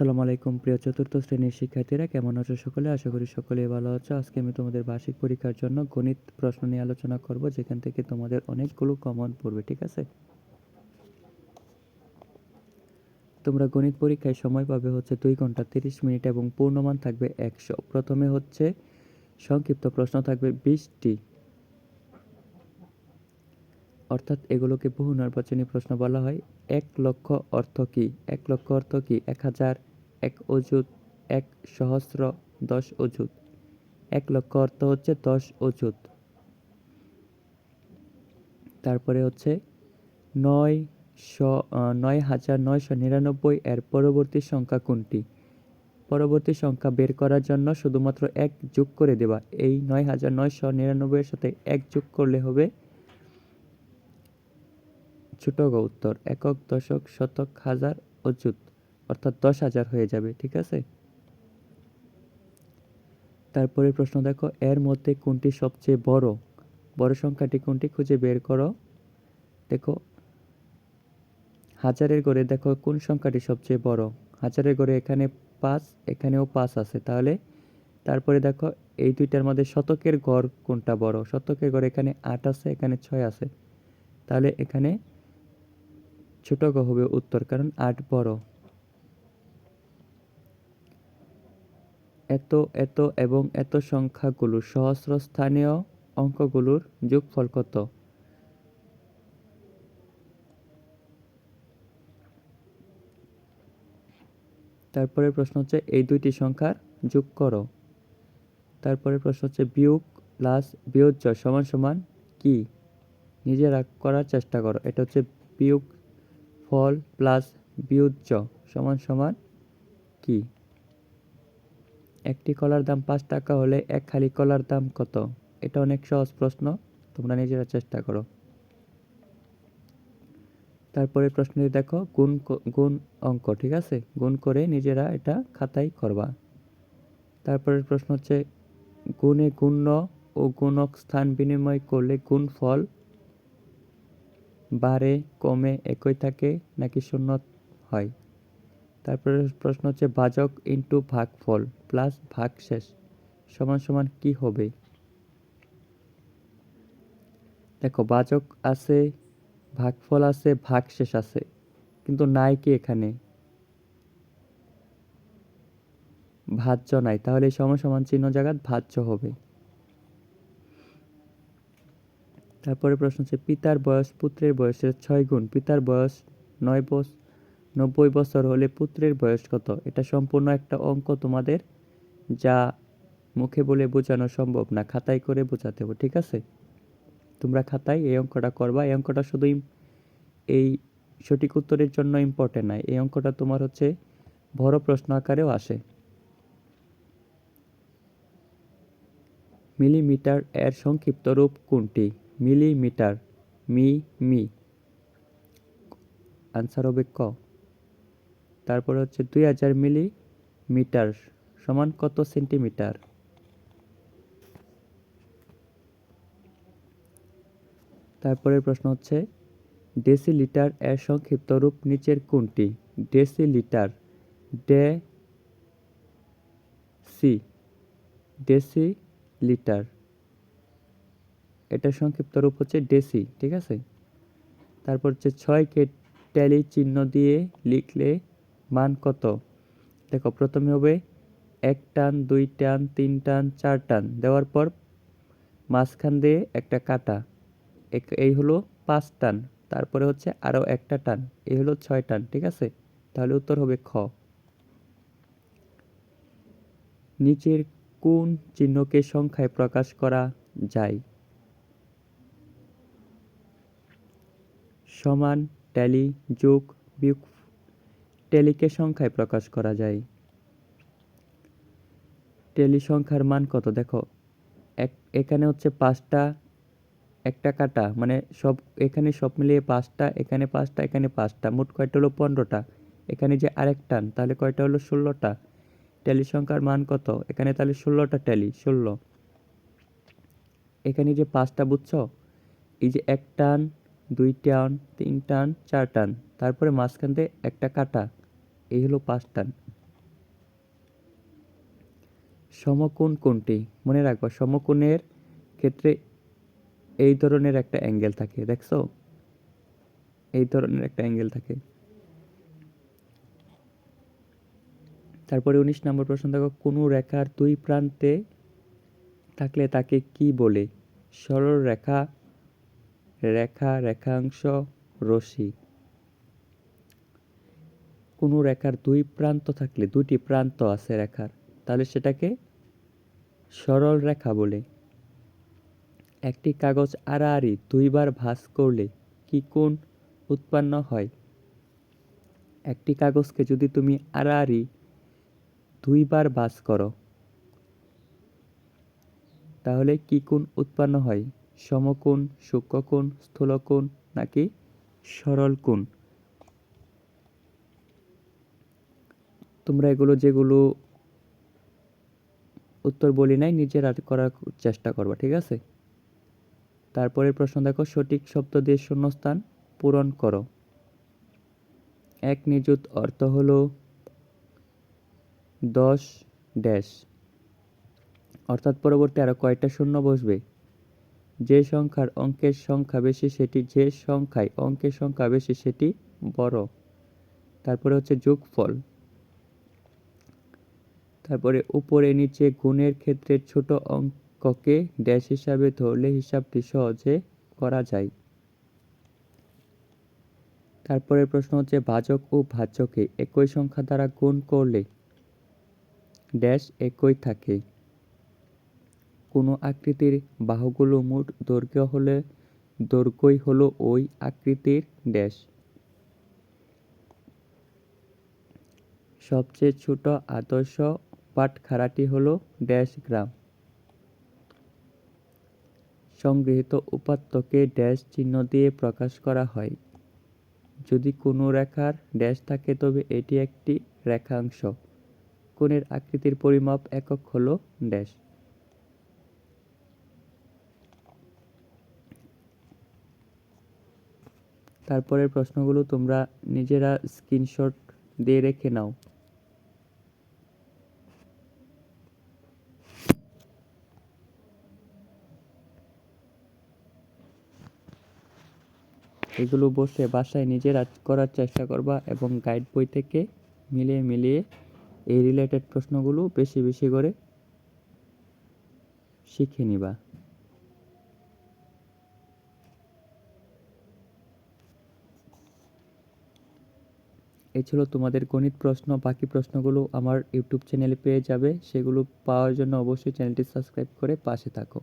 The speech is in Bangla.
আসসালামু আলাইকুম, প্রিয় চতুর্থ শ্রেণির শিক্ষার্থীরা। কেমন আছো সকলে? আশা করি সকলেই ভালো আছো। আজকে আমি তোমাদের বার্ষিক পরীক্ষার জন্য গণিত প্রশ্ন নিয়ে আলোচনা করব, যেখান থেকে তোমাদের অনেকগুলো কমন পড়বে, ঠিক আছে? তোমরা গণিত পরীক্ষায় সময় পাবে হচ্ছে দুই ঘণ্টা তিরিশ মিনিট এবং পূর্ণমান থাকবে একশো। প্রথমে হচ্ছে সংক্ষিপ্ত প্রশ্ন থাকবে বিশটি। অর্থাৎ এগুলোকে বহু নির্বাচনী প্রশ্ন বলা হয়। এক লক্ষ অর্থ কি? এক লক্ষ অর্থ কি? এক হাজার এক অযুত, এক সহস্র দশ অযুত। এক লক্ষ অর্থ হচ্ছে দশ অযুত। তারপরে হচ্ছে নয় শ নয় হাজার নয়শো নিরানব্বই এর পরবর্তী সংখ্যা কোনটি? পরবর্তী সংখ্যা বের করার জন্য শুধুমাত্র এক যোগ করে দেবা এই নয় হাজার নয়শো নিরানব্বইয়ের সাথে এক যোগ করলে হবে ছোট উত্তর। একক, দশক, শতক, হাজার অযুত। অর্থাৎ দশ হাজার হয়ে যাবে, ঠিক আছে? তারপরে প্রশ্ন দেখো, এর মধ্যে কোনটি সবচেয়ে বড়? বড় সংখ্যাটি কোনটি খুঁজে বের করো? দেখো, হাজারের গড়ে দেখো কোন সংখ্যাটি সবচেয়ে বড়? হাজারের গড়ে এখানে পাঁচ, এখানেও পাঁচ আছে। তাহলে তারপরে দেখো, এই দুইটার মধ্যে শতকের গড় কোনটা বড়? শতকের গড় এখানে আট আছে, এখানে ছয় আছে। তাহলে এখানে ছোট হবে উত্তর, কারণ আট বড়। এত এত এবং এত সংখ্যাগুলো সহস্র স্থানীয় অঙ্কগুলোর যোগফল কত? তারপরে প্রশ্ন হচ্ছে, এই দুইটি সংখ্যার যোগ করো। তারপরে প্রশ্ন হচ্ছে, বিয়োগ প্লাস বিয়োজ্য সমান সমান কি? নিজেরা করার চেষ্টা করো। এটা হচ্ছে বিয়োগ ফল প্লাস বিয়োজ্য সমান সমান কি? একটি কলার দাম পাঁচ টাকা হলে এক খালি কলার দাম কত? এটা অনেক সহজ প্রশ্ন, তোমরা নিজেরা চেষ্টা করো। তারপরে প্রশ্নটি দেখো, গুণ গুণ অঙ্ক, ঠিক আছে? গুণ করে নিজেরা এটা খাতায় করবা। তারপরের প্রশ্ন হচ্ছে, গুণে গুণ্য ও গুণক স্থান বিনিময় করলে গুণ ফল বাড়ে, কমে, একই থাকে নাকি শূন্য হয়? তারপরে প্রশ্ন হচ্ছে, ভাজক ইন্টু ভাগফল প্লাস ভাগশেষ সমান সমান কি হবে? দেখো, ভাজক আছে ভাগফল আছে ভাগশেষ আছে, কিন্তু নাই কি এখানে? ভাজ্য নাই, তাহলে সমান সমান চিহ্ন জায়গাত ভাজ্য হবে। তারপরে প্রশ্ন হচ্ছে, পিতার বয়স পুত্রের বয়সের ছয় গুণ, পিতার বয়স নয় বস নব্বই বছর হলে পুত্রের বয়স কত? এটা সম্পূর্ণ একটা অঙ্ক তোমাদের, যা মুখে বলে বোঝানো সম্ভব না, খাতায় করে বোঝাতে হবে, ঠিক আছে? তোমরা খাতায় এই অঙ্কটা করবা। এই অঙ্কটা শুধু এই সঠিক উত্তরের জন্য ইম্পর্টেন্ট নয়। এই অঙ্কটা তোমার হচ্ছে বড় প্রশ্ন আকারেও আসে। মিলিমিটার এর সংক্ষিপ্ত রূপ কোনটি? Millimetre, me me. আনসার হবে ক। তারপরে হচ্ছে দুই হাজার মিলিমিটার সমান কত সেন্টিমিটার? তারপরে প্রশ্ন হচ্ছে, ডেসিলিটার এর সংক্ষিপ্ত রূপ নিচের কোনটি? Decilitre day C deci litre এটার সংক্ষিপ্ত রূপ হচ্ছে ডেসি, ঠিক আছে? তারপর হচ্ছে ছয়কে ট্যালি চিহ্ন দিয়ে লিখলে মান কত? দেখো, প্রথমে হবে এক টান, দুই টান, তিন টান, চার টান। দেওয়ার পর মাঝখান দিয়ে একটা কাটা। এই হলো পাঁচ টান। তারপরে হচ্ছে আরও একটা টান। এই হলো ছয় টান, ঠিক আছে? তাহলে উত্তর হবে খ। নিচের কোন চিহ্নকে সংখ্যায় প্রকাশ করা যায়? সমান, ট্যালি, যোগ, বিয়োগ ট্যালিকে সংখ্যায় প্রকাশ করা যায়। টেলি সংখ্যার মান কত? দেখো, এক, এখানে হচ্ছে পাঁচটা, একটা কাটা মানে সব, এখানে সব মিলিয়ে পাঁচটা, এখানে পাঁচটা এখানে পাঁচটা, মোট কয়টা হলো? পনেরোটা। এখানে যে আরেক টান তাহলে কয়টা হলো? ষোলোটা। ট্যালি সংখ্যার মান কত? এখানে তাহলে ষোলোটা ট্যালি ষোলো। এখানে যে পাঁচটা, বুঝছ? এই যে এক টান, দুই টান, তিন টান, চার টান, তারপরে মাঝখান দিয়ে একটা কাটা। এই হলো পাঁচ টান। সমকোণ কোনটি? মনে রাখবা সমকোণের ক্ষেত্রে এই ধরনের একটা অ্যাঙ্গেল থাকে, দেখছ? এই ধরনের একটা অ্যাঙ্গেল থাকে। তারপরে উনিশ নম্বর প্রশ্ন, দেখো, কোনো রেখার দুই প্রান্তে থাকলে তাকে কি বলে? সরল রেখা রেখা, রেখাংশ, রশ্মি। কোনো রেখার দুই প্রান্ত থাকলে দুটি প্রান্ত আছে রেখার, তাহলে সেটাকে সরল রেখা বলে। একটি কাগজ আড়াআড়ি দুইবার ভাঁজ করলে কি কোণ উৎপন্ন হয়? একটি কাগজকে যদি তুমি আড়াআড়ি দুইবার ভাঁজ করো, তাহলে কি কোণ উৎপন্ন হয়? সমকোণ, সূক্ষ্মকোণ, স্থূলকোণ নাকি সরল কোণ তোমরা এগুলো যেগুলো উত্তর বলি নাই, নিজের আর করার চেষ্টা করবা, ঠিক আছে? তারপরের প্রশ্ন দেখো, সঠিক শব্দ দিয়ে শূন্যস্থান পূরণ করো। এক নিযুত অর্থ হলো দশ ড্যাশ। অর্থাৎ পরবর্তী আরও কয়টা শূন্য বসবে। যে সংখ্যার অঙ্কের সংখ্যা বেশি, সেটি যে সংখ্যায় অঙ্কের সংখ্যা বেশি, সেটি বড়। তারপরে হচ্ছে যোগফল। তারপরে উপরে নিচে গুণের ক্ষেত্রে ছোট অঙ্ককে ড্যাশ হিসাবে ধরলে হিসাবটি সহজে করা যায়। তারপরে প্রশ্ন হচ্ছে ভাজক ও ভাজ্যকে একই সংখ্যা দ্বারা গুণ করলে ড্যাশ একই থাকে। কোনো আকৃতির বাহুগুলো মোট দৈর্ঘ্য হলে দৈর্ঘ্যই হলো ওই আকৃতির ড্যাশ সবচেয়ে ছোট আদর্শ পাটখারাটি হল ড্যাশ গ্রাম। সংগৃহীত উপাত্তকে ড্যাশ চিহ্ন দিয়ে প্রকাশ করা হয়। যদি কোনো রেখার ড্যাশ থাকে, তবে এটি একটি রেখাংশ। কোণের আকৃতির পরিমাপ একক হল ড্যাশ। তারপরের প্রশ্নগুলো তোমরা নিজেরা স্ক্রিনশট দিয়ে রেখে নাও। এগুলো বসে বাসায় নিজেরা করার চেষ্টা করবা এবং গাইড বই থেকে মিলিয়ে মিলিয়ে এই রিলেটেড প্রশ্নগুলো বেশি বেশি করে শিখে নিবা। এই ছিল তোমাদের গণিত প্রশ্ন, বাকি প্রশ্নগুলো আমার ইউটিউব চ্যানেলে পেয়ে যাবে। সেগুলো পাওয়ার জন্য অবশ্যই চ্যানেলটি সাবস্ক্রাইব করে পাশে থাকো।